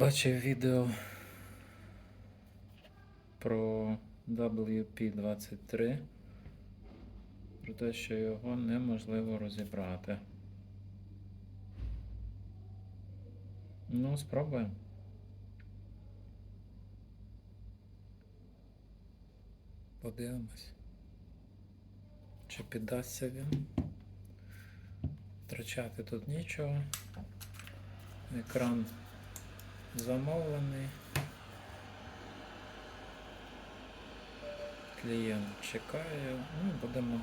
Бачив відео про WP23, про те, що його неможливо розібрати. Ну, спробуємо. Подивимось. Чи піддасться він? Втрачати тут нічого. Екран замовлений. Клієнт чекає, ну будемо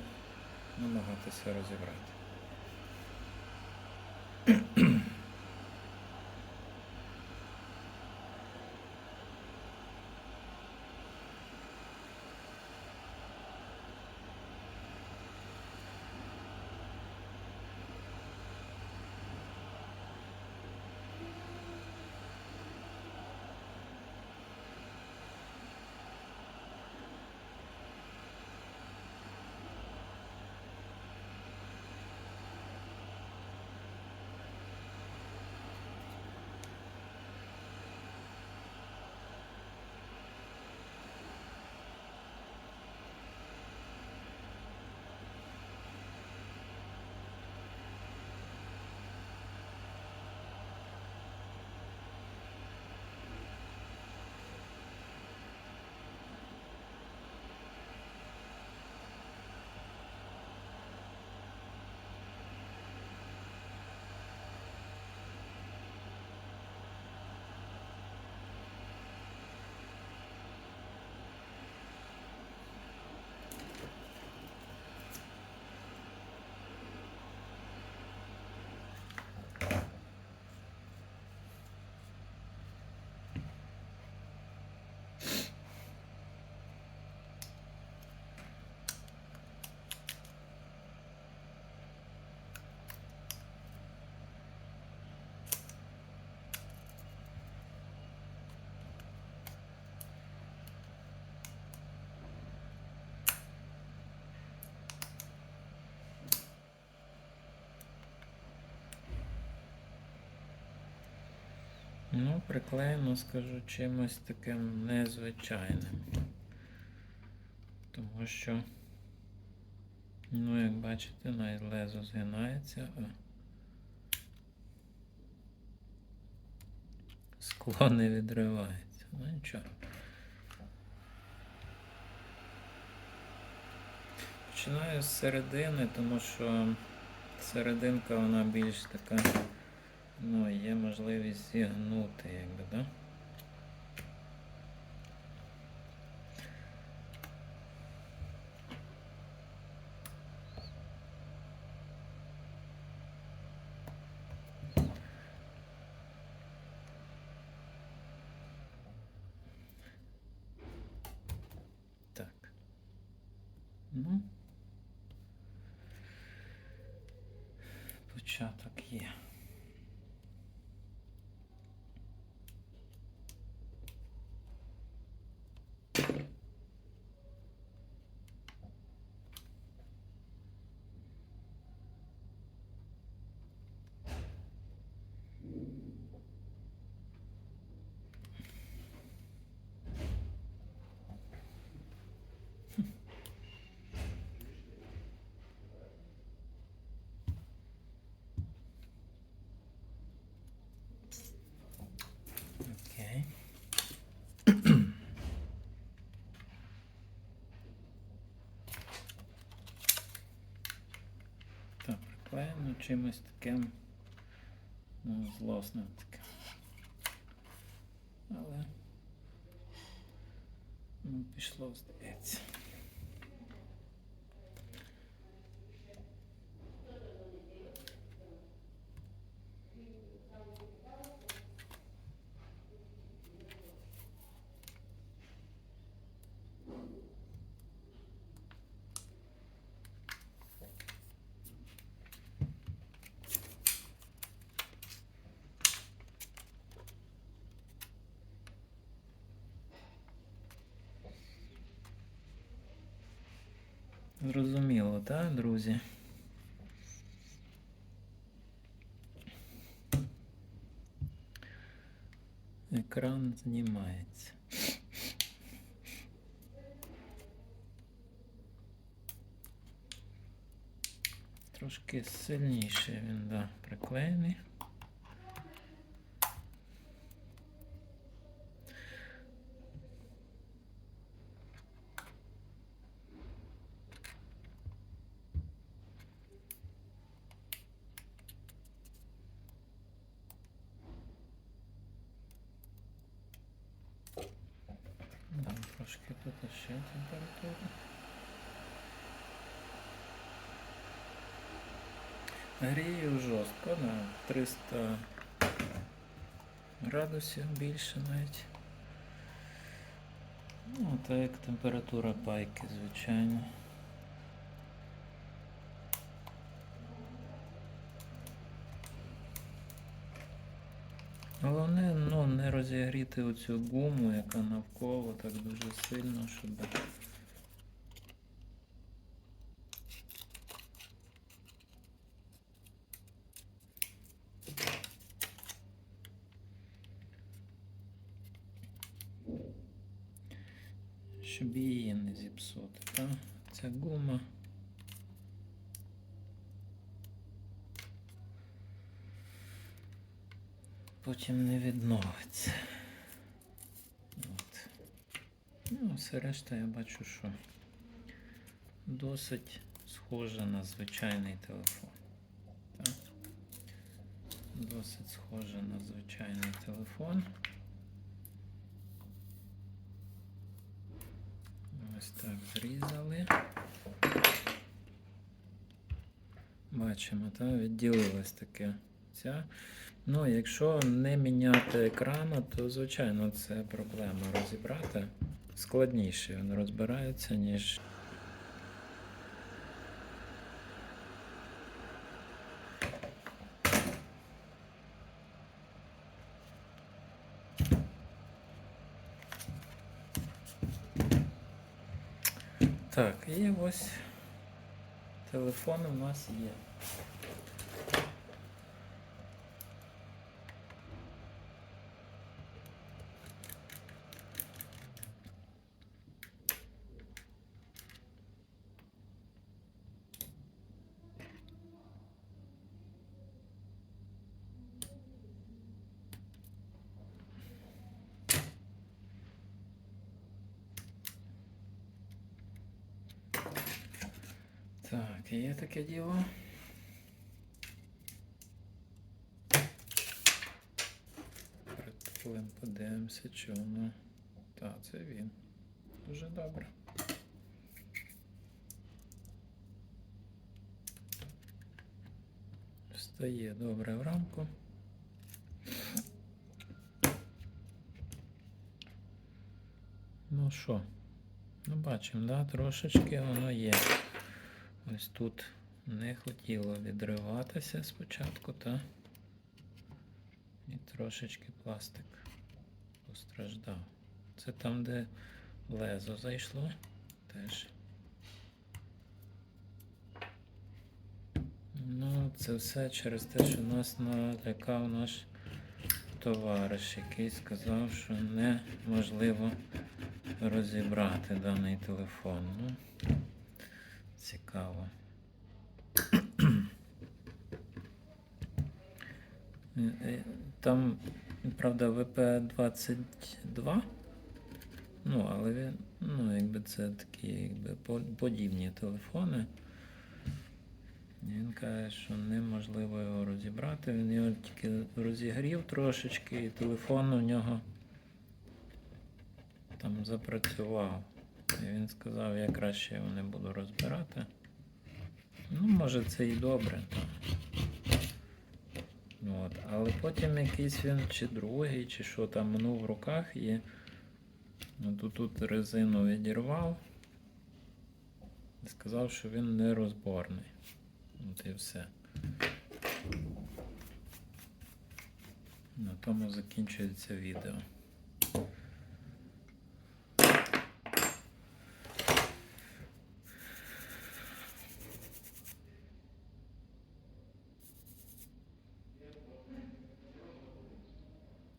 намагатися розібрати. Ну, приклеєно, скажу, чимось таким незвичайним. Тому що, ну, як бачите, навіть лезо згинається, а скло не відривається. Ну нічого. Починаю з середини, тому що серединка вона більш така. Ну, є можливість зігнути, якби, да? Так. Ну. Початок є. Так, чимось таким ну, злосним таким. Але ну, пішло, здається. Зрозуміло, так, друзі? Екран знімається. Трошки сильніше він да, приклеєний. Трошки тут ще температуру. Грію жорстко на 300 градусів більше навіть. Ну, так як температура пайки, звичайно. Головне не розігріти оцю гуму, яка навколо так дуже сильно, щоб. Щоб її не зіпсути, так? Ця гума. Потім не відновиться. От. Ну, все решта я бачу, що досить схоже на звичайний телефон. Так? Досить схоже на звичайний телефон. Ось так зрізали. Бачимо, так, відділилась таке ця. Ну, якщо не міняти екрану, то звичайно це проблема розібрати. Складніше він розбирається, ніж. Так, і ось телефон у нас є. Так, є таке діло. Притулим, подивимося, чи воно. Так, це він. Дуже добре. Встає добре в рамку. Ну що, ну бачимо, да, трошечки воно є. Ось тут не хотіло відриватися спочатку, та і трошечки пластик постраждав. Це там, де лезо зайшло теж. Ну, це все через те, що нас налякав наш товариш, який сказав, що неможливо розібрати даний телефон. Ну, Цікаво. Е, е, Там, правда, ВП-22. Ну, але він, ну, якби це такі якби, подібні телефони. Він каже, що неможливо його розібрати. Він його тільки розігрів трошечки, і телефон у нього там запрацював. І він сказав, я краще його не буду розбирати. Ну, може це і добре. От. Але потім якийсь він чи другий, чи що там ну, в руках. Ну, Тут, тут резину відірвав. І сказав, що він нерозборний. От і все. На тому закінчується відео.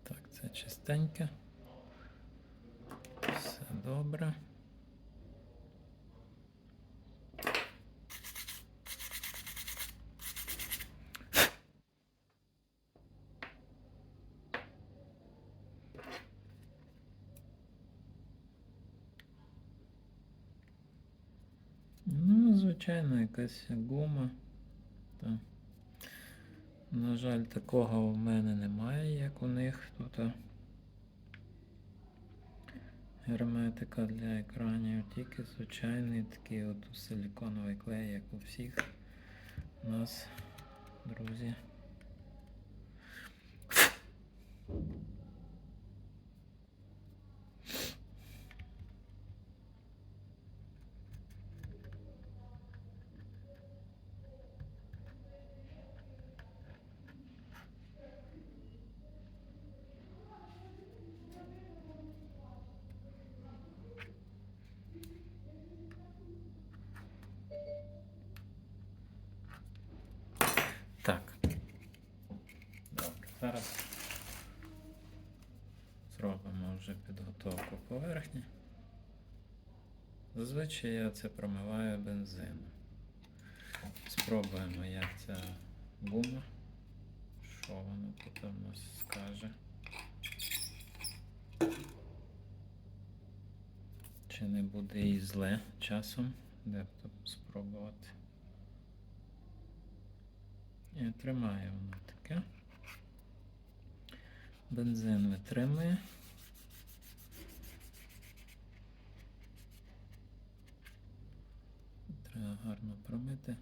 Так, це чисте. Чистеньке. Все добре. Ну, звичайно, якась гума. Та. На жаль, такого в мене немає, як у них тут. Герметика для екранів, тільки звичайний такий от силіконовий клей, як у всіх у нас, друзі. Так. Добре, зараз зробимо вже підготовку поверхні. Зазвичай я це промиваю бензином. Спробуємо, як ця гума. Що вона тут у нас скаже. Чи не буде їй зле часом? Де б тут спробувати? Ні, тримає воно таке. Бензин витримує. Треба гарно промити.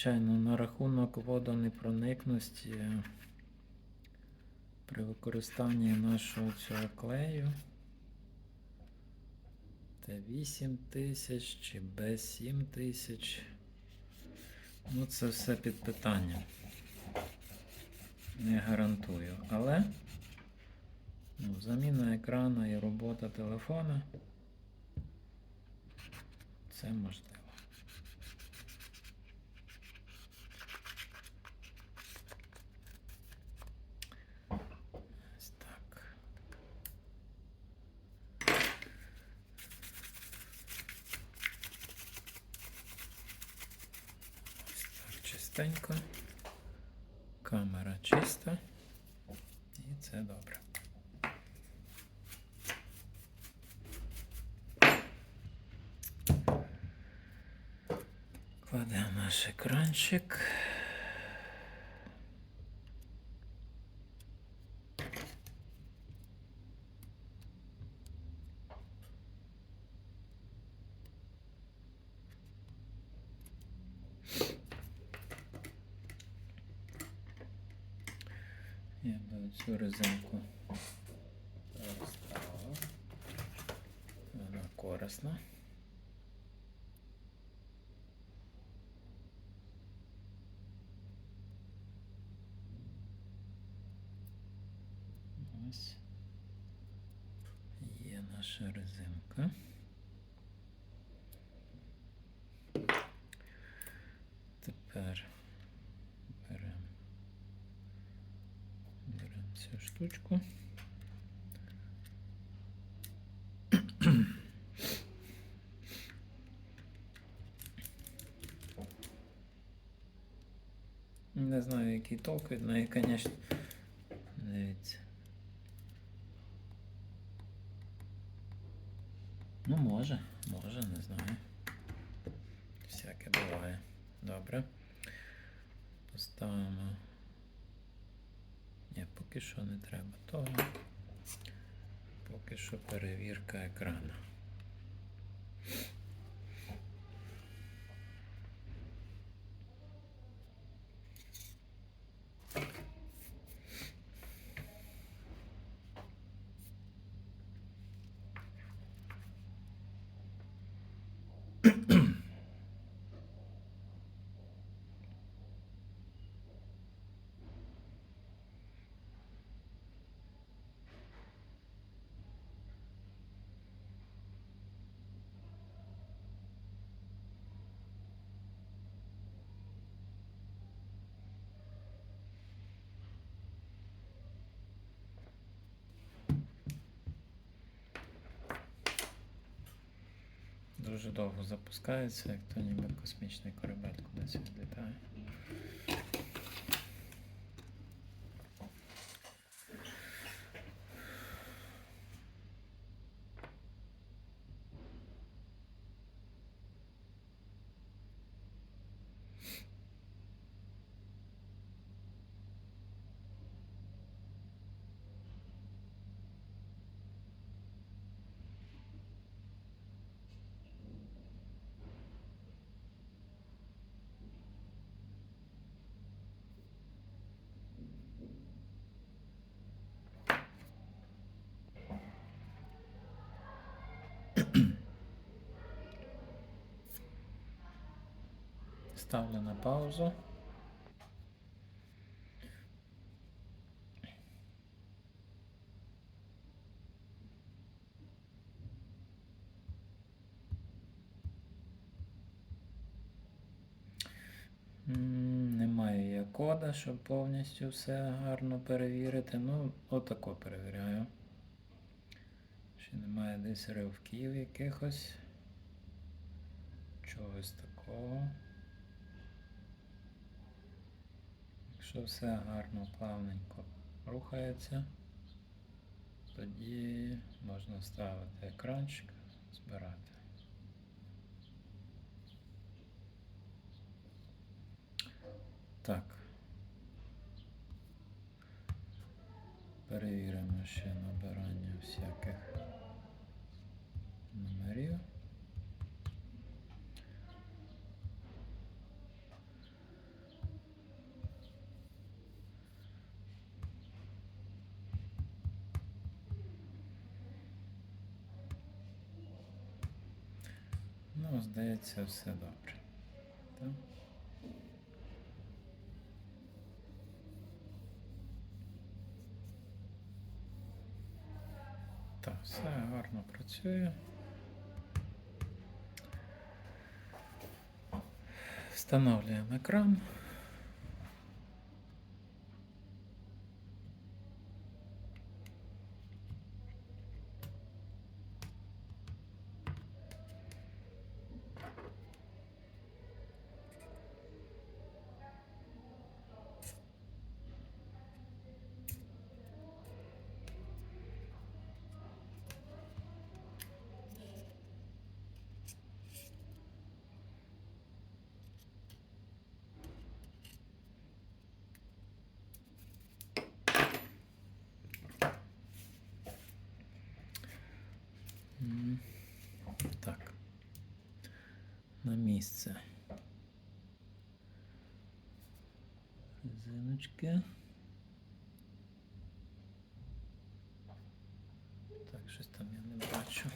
Звичайно, на рахунок водонепроникності при використанні нашого цього клею Т8 тисяч чи Б7 тисяч. Ну, це все під питанням. Не гарантую. Але ну, заміна екрана і робота телефона це можливо. Екранчик. Я би цю резинку розставив. Вона корисна. Тепер беремо беремо цю штучку. Не знаю, який толк від неї, звісно. Дуже довго запускається, як то ніби космічний корабель кудись відлітає. Ставлю на паузу. Немає я кода, щоб повністю все гарно перевірити. Ну, отако перевіряю. Чи немає десь ривків якихось. Чогось такого. Якщо все гарно, плавненько рухається, тоді можна ставити екранчик, збирати. Так. Перевіримо ще набирання всяких номерів. Ну, здається, все добре. Так? Так, все гарно працює. Встановлюємо екран. М, Так. На місце. Резиночки. Так, щось там я не бачу.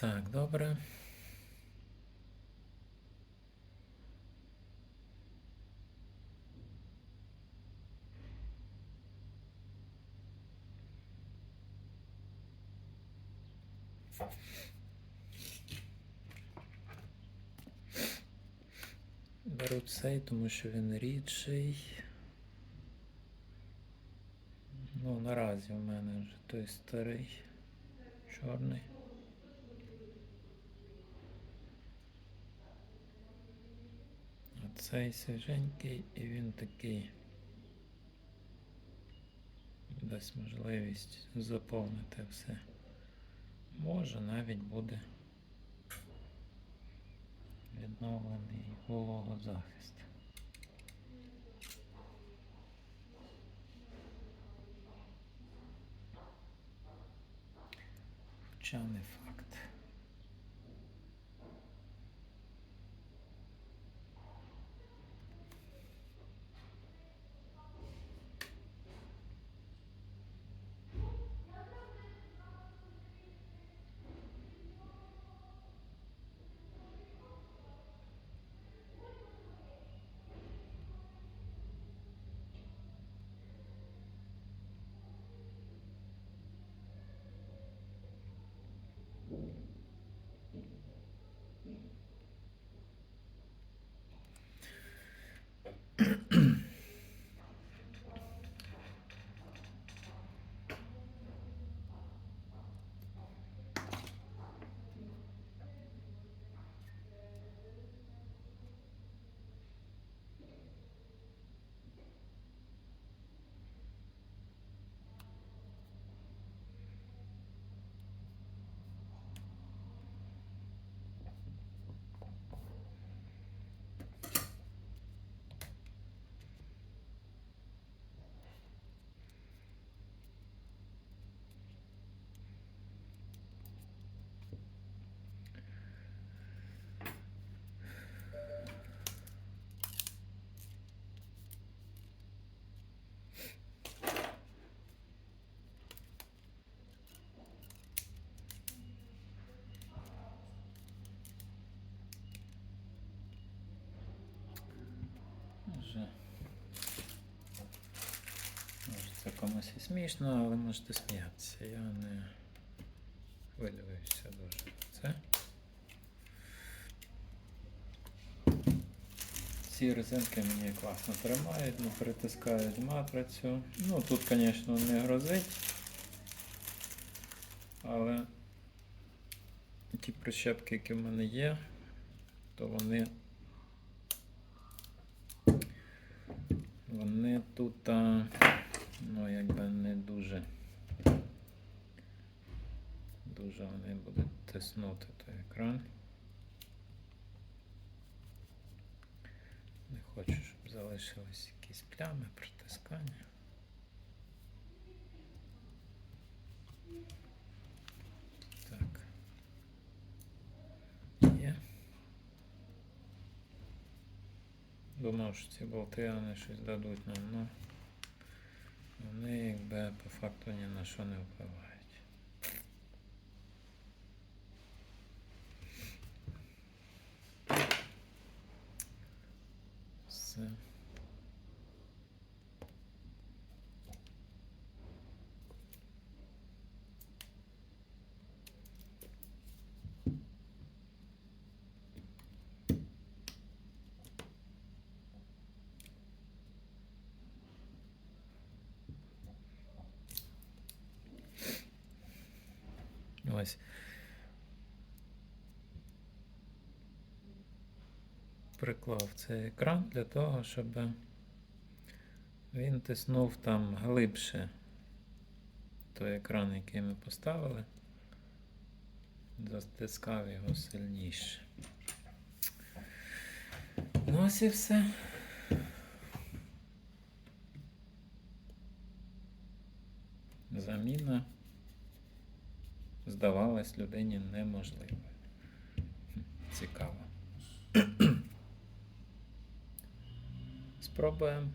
Так, добре. Беру цей, тому що він рідший. Ну, наразі у мене вже той старий чорний. А цей свіженький і він такий дасть можливість заповнити все. Може навіть буде відновлений вологозахист. Хоча не факт. 咳咳 Може, може це комусь і смішно, але можете сміятися. Я не хвилююся дуже. Це. Ці резинки мені класно тримають, не притискають матрицю. Ну тут, звісно, не грозить. Але ті прищепки, які в мене є, то вони Вони тут, ну, якби не дуже. Дуже вони будуть тиснути той екран. Не хочу, щоб залишились якісь плями, притискання. Так. Є. Думав, що ці болти щось дадуть нам, але вони якби по факту ні на що не впливають. Все. Ось. Приклав цей екран для того, щоб він тиснув там глибше той екран, який ми поставили, затискав його сильніше. Ну ось і все. Заміна здавалась людині неможливе. Цікаво. Спробуємо.